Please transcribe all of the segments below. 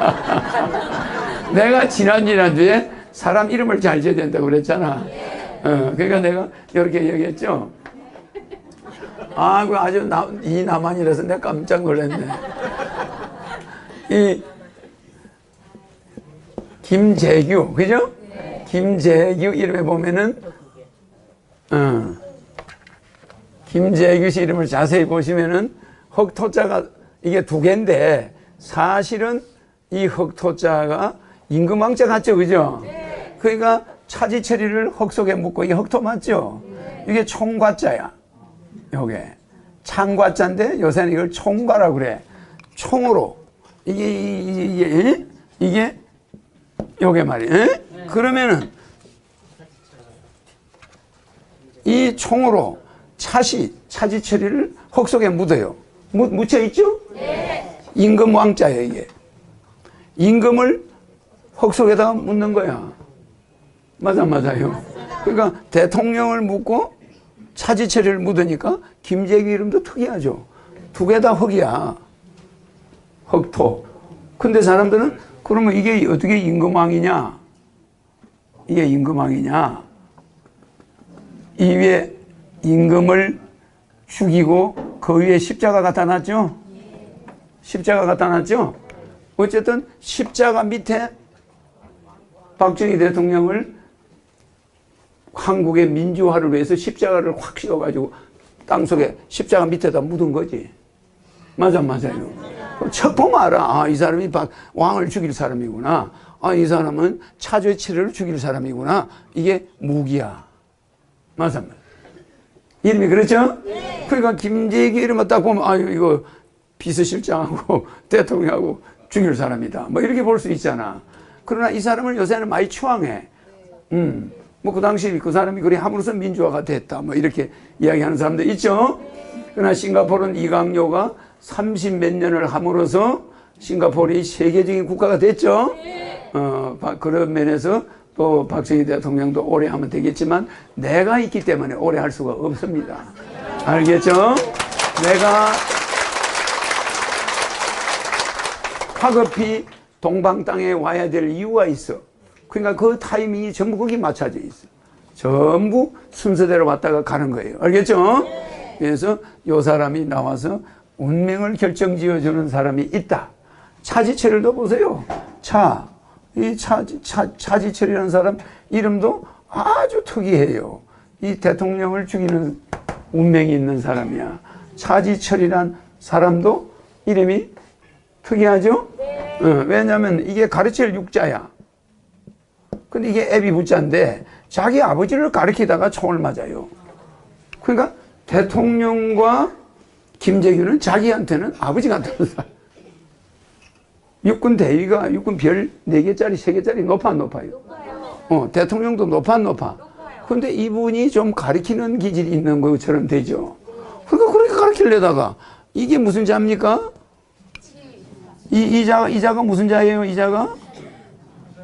내가 지난 지난주에 사람 이름을 잘 지어야 된다고 그랬잖아. 어, 그러니까 내가 이렇게 얘기했죠. 아, 그 아주 나, 이 나만이라서 내가 깜짝 놀랐네. 이 김재규, 그죠? 김재규 이름에 보면은, 어, 김재규 씨 이름을 자세히 보시면은 흑토자가 이게 두 개인데 사실은 이 흑토자가 임금왕자 같죠, 그죠? 그러니까 차지처리를 흑 속에 묻고 이게 흑토 맞죠? 이게 총과자야. 요게 창과자인데 요새는 이걸 총과라고 그래. 총으로 이게 이게 이게, 이게 요게 말이야. 에? 그러면은 이 총으로 차시 차지 처리를 흙 속에 묻어요. 묻, 묻혀 있죠? 임금 왕자예요 이게. 임금을 흙 속에다 묻는 거야. 맞아 맞아요. 그러니까 대통령을 묻고 차지 처리를 묻으니까 김재규 이름도 특이하죠. 두 개 다 흙이야. 흙토. 근데 사람들은 그러면 이게 어떻게 임금왕이냐? 이게 임금왕이냐? 이 위에 임금을 죽이고 그 위에 십자가 갖다 놨죠? 십자가 갖다 놨죠? 어쨌든 십자가 밑에 박정희 대통령을 한국의 민주화를 위해서 십자가를 확 씌워가지고 땅속에 십자가 밑에다 묻은 거지. 맞아, 맞아요. 척 보면 알아. 아, 이 사람이 박, 왕을 죽일 사람이구나. 아, 이 사람은 차주치를 죽일 사람이구나. 이게 무기야. 맞아, 맞아. 이름이 그렇죠? 그러니까 김재기 이름을 딱 보면, 아유, 이거 비서실장하고 대통령하고 죽일 사람이다. 뭐 이렇게 볼 수 있잖아. 그러나 이 사람을 요새는 많이 추앙해. 음. 뭐 그 당시 그 사람이 그래 함으로써 민주화가 됐다. 뭐 이렇게 이야기하는 사람들 있죠. 그러나 싱가포르는 이강요가 30 몇 년을 함으로써 싱가포르이 세계적인 국가가 됐죠. 어, 바- 그런 면에서 또 박정희 대통령도 오래 하면 되겠지만 내가 있기 때문에 오래 할 수가 없습니다. 알겠죠? 내가 화급히 동방 땅에 와야 될 이유가 있어. 그러니까 그 타이밍이 전부 거기 맞춰져 있어. 전부 순서대로 왔다가 가는 거예요. 알겠죠? 그래서 요 사람이 나와서 운명을 결정지어 주는 사람이 있다. 차지철도 보세요. 차. 이 차, 차, 차지철이라는 사람 이름도 아주 특이해요. 이 대통령을 죽이는 운명이 있는 사람이야. 차지철이란 사람도 이름이 특이하죠? 어, 왜냐하면 이게 가르칠 육자야. 근데 이게 애비 부자인데 자기 아버지를 가르치다가 총을 맞아요. 그러니까 대통령과 김재규는 자기한테는 아버지 같은 사람. 육군 대위가 육군 별 4개짜리, 3개짜리 높아 안 높아요? 어, 대통령도 높아 안 높아? 근데 이분이 좀 가리키는 기질이 있는 것처럼 되죠. 그러니까 그렇게 가르치려다가 이게 무슨 자입니까? 이, 이 자가, 이 자가 무슨 자예요? 이 자가?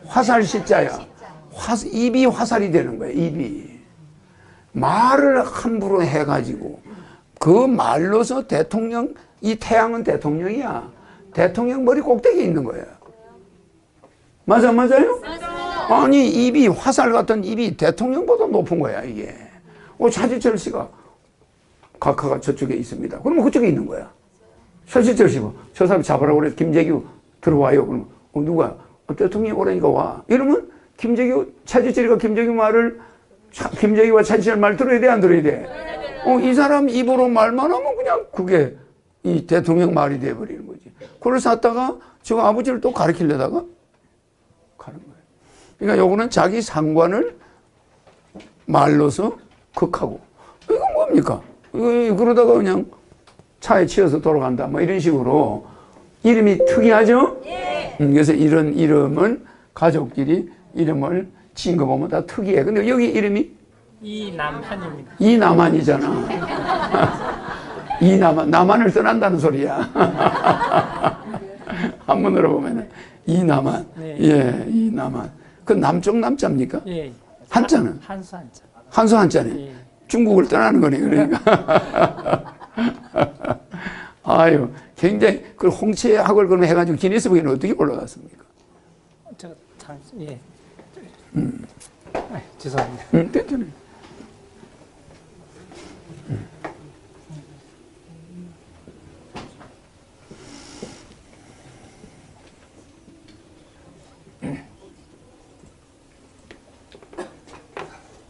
화살 시자야. 화, 입이 화살이 되는 거야, 입이. 말을 함부로 해가지고, 그 말로서 대통령, 이 태양은 대통령이야. 대통령 머리 꼭대기에 있는 거야. 맞아, 맞아요? 아니, 입이, 화살 같은 입이 대통령보다 높은 거야, 이게. 어, 차지철 씨가 각하가 저쪽에 있습니다. 그러면 그쪽에 있는 거야. 차지철 씨가 저 사람 잡으라고 그래서 김재규 들어와요. 그러면 어, 누가? 어, 대통령이 오라니까 와. 이러면 김재규, 차지철이가 김재규 말을, 차, 김재규와 차지철 말 들어야 돼, 안 들어야 돼? 어, 이 사람 입으로 말만 하면 그냥 그게 이 대통령 말이 돼버리는 거지. 그래서 왔다가 저 아버지를 또 가르치려다가 가는 거예요. 그러니까 요거는 자기 상관을 말로서 극하고. 이건 뭡니까? 그러다가 그냥 차에 치여서 돌아간다. 뭐 이런 식으로 이름이 특이하죠? 음, 그래서 이런 이름을 가족끼리 이름을 지은 거 보면 다 특이해. 근데 여기 이름이 이남한입니다. 이남한이잖아. 이남한, 남한을 떠난다는 소리야. 한문으로 보면은 이남한. 네. 예, 이남한. 그 남쪽 남자입니까? 예. 한자는? 한수 한자. 한수 한자네. 예. 중국을 떠나는 거네, 그러니까. 아유, 굉장히 그 홍채 학을 그럼 해가지고 기네스북에는 어떻게 올라갔습니까? 저, 참, 예. 아, 죄송합니다. 응, 됐잖아요.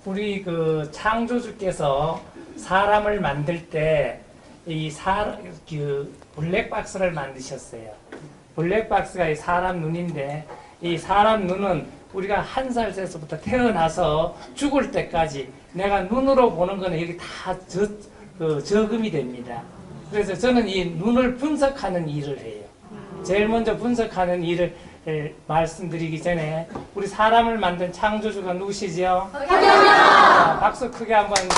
우리 그 창조주께서 사람을 만들 때 이 사람 그 블랙박스를 만드셨어요. 블랙박스가 이 사람 눈인데 이 사람 눈은 우리가 한 살 때서부터 태어나서 죽을 때까지 내가 눈으로 보는 거는 여기 다 저, 그 저금이 됩니다. 그래서 저는 이 눈을 분석하는 일을 해요. 제일 먼저 분석하는 일을 에, 말씀드리기 전에 우리 사람을 만든 창조주가 누구시죠? 자, 박수 크게 한번 주시죠.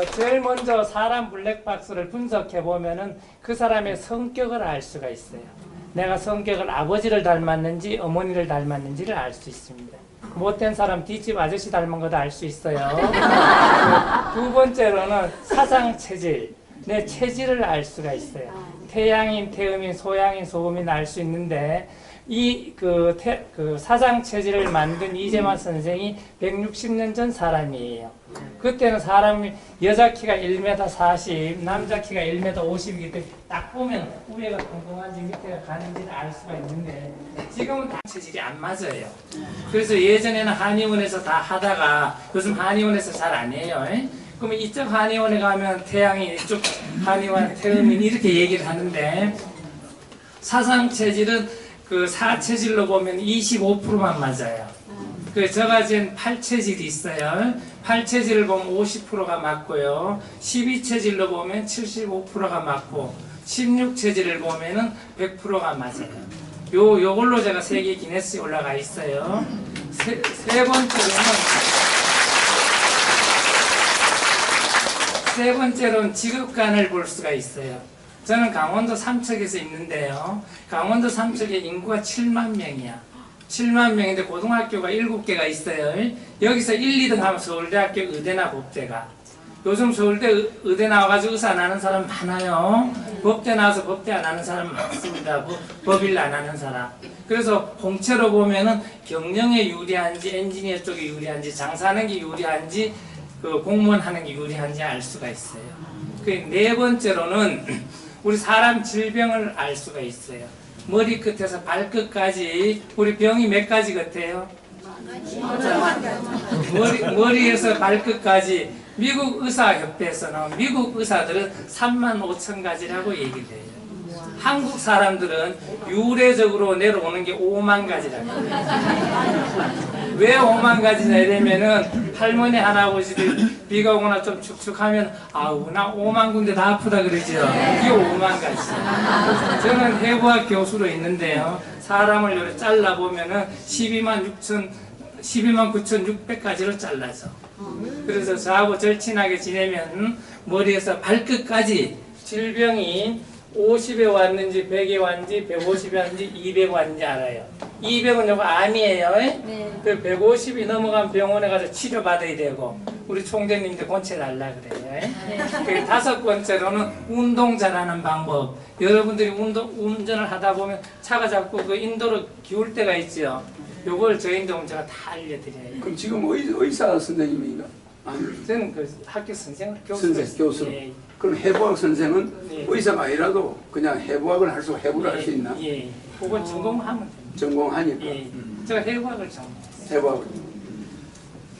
어, 제일 먼저 사람 블랙박스를 분석해 보면은 그 사람의 성격을 알 수가 있어요. 내가 성격을 아버지를 닮았는지 어머니를 닮았는지를 알 수 있습니다. 못된 사람 뒷집 아저씨 닮은 것도 알 수 있어요. 그두 번째로는 사상 체질, 내 체질을 알 수가 있어요. 태양인, 태음인, 소양인, 소음인 알 수 있는데 이그 그 사상 체질을 만든 이재만 선생이 160년 전 사람이에요. 그때는 사람이 여자 키가 1m 40, 남자 키가 1m 50이기 때문에 딱 보면 위에가 엉뚱한지 밑에가 가는지를 알 수가 있는데 지금은 다 체질이 안 맞아요. 그래서 예전에는 한의원에서 다 하다가 요즘 한의원에서 잘 안 해요. 에? 그러면 이쪽 한의원에 가면 태양이 이쪽 한의원 태음인 이렇게 얘기를 하는데 사상 체질은 그 사체질로 보면 25%만 맞아요. 그 저가 지금 8체질이 있어요. 8체질을 보면 50%가 맞고요. 12체질로 보면 75%가 맞고 16체질을 보면은 100%가 맞아요. 요 요걸로 제가 세계 기네스에 올라가 있어요. 세, 세 번째로는 세 번째로는 직업관을 볼 수가 있어요. 저는 강원도 삼척에서 있는데요. 강원도 삼척에 인구가 7만 명이야. 7만 명인데 고등학교가 7개가 있어요. 여기서 1, 2등 하면 서울대학교 의대나 법대가. 요즘 서울대 의- 의대 나와가지고 의사 안 하는 사람 많아요. 법대 나와서 법대 안 하는 사람 많습니다. 법, 법일 안 하는 사람. 그래서 공채로 보면은 경영에 유리한지 엔지니어 쪽에 유리한지 장사하는 게 유리한지 그 공무원 하는 게 유리한지 알 수가 있어요. 그 네 번째로는 우리 사람 질병을 알 수가 있어요. 머리 끝에서 발끝까지 우리 병이 몇 가지 같아요? 머리, 머리에서 발끝까지 미국 의사협회에서는 미국 의사들은 3만 5천 가지라고 얘기를 해요. 한국 사람들은 유례적으로 내려오는 게 5만 가지라고. 왜 5만 가지냐 이러면은 할머니 할아버지들 비가 오거나 좀 축축하면 아우 나 5만 군데 다 아프다 그러죠. 이게 5만 가지. 저는 해부학 교수로 있는데요. 사람을 이렇게 잘라 보면은 12만 6천 12만 9,600까지로 잘라서. 그래서 저하고 절친하게 지내면 머리에서 발끝까지 질병이 50에 왔는지 100에 왔는지 150에 왔는지 200에 왔는지 알아요. 200은 요거 암이에요. 그 150이 넘어간 병원에 가서 치료받아야 되고 우리 총재님도 권체 달라 그래요. 그 다섯 번째로는 운동 잘하는 방법. 여러분들이 운동 운전을 하다 보면 차가 자꾸 그 인도로 기울 때가 있죠. 요걸 저희도 제가 다 알려드려요. 그럼 지금 의, 의사 선생님인가? 아니, 저는 그 학교 선생 교수 선생, 교수. 예, 그럼 해부학 선생은 예. 의사가 아니라도 그냥 해부학을 할 수, 해부를 할 수 있나? 예, 그거 전공하면 됩니다. 전공하니까. 예, 제가 해부학을 전공. 해부학을.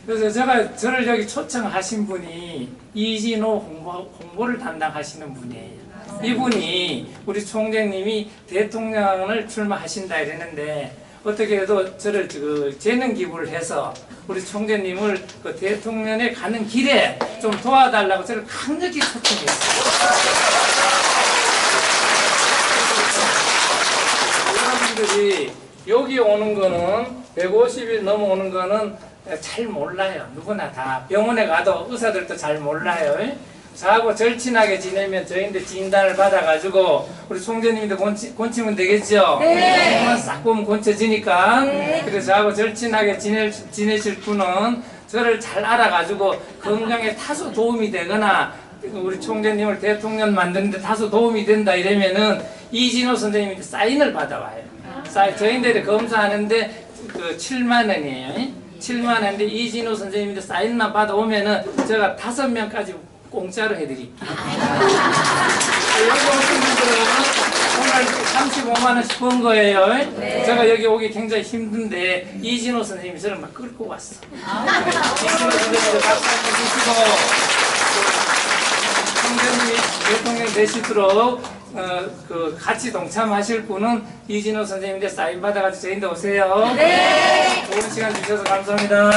그래서 제가 저를 여기 초청하신 분이 이진호 홍보, 홍보를 담당하시는 분이에요. 이분이 우리 총재님이 대통령을 출마하신다 이랬는데 어떻게 해도 저를 그 재능 기부를 해서 우리 총재님을 그 대통령에 가는 길에 좀 도와달라고 저를 강력히 초청했어요. 여러분들이 여기 오는 거는 150일 넘어오는 거는 잘 몰라요. 누구나 다 병원에 가도 의사들도 잘 몰라요. 저하고 절친하게 지내면 저희한테 진단을 받아가지고 우리 총재님도 곤치, 곤치면 되겠죠? 네. 싹 보면 곤쳐지니까. 그래서 저하고 절친하게 지내, 지내실 분은 저를 잘 알아가지고 건강에 다소 도움이 되거나 우리 총재님을 대통령 만드는데 다소 도움이 된다 이러면은 이진호 선생님한테 사인을 받아와요. 사인, 저희들이 검사하는데 그 7만 원이에요. 7만 원인데 이진호 선생님한테 사인만 받아오면은 제가 다섯 명까지 공짜로 해드릴게요. 여기 오신 분들은 오늘 35만 원씩 번 거예요. 제가 여기 오기 굉장히 힘든데 이진호 선생님이 저를 막 끌고 왔어. 이진호 선생님도 박수 한번 주시고 총재님이 대통령 되시도록 어, 그 같이 동참하실 분은 이진호 선생님한테 사인 받아가지고 저희한테 오세요. 네. 좋은 시간 주셔서 감사합니다.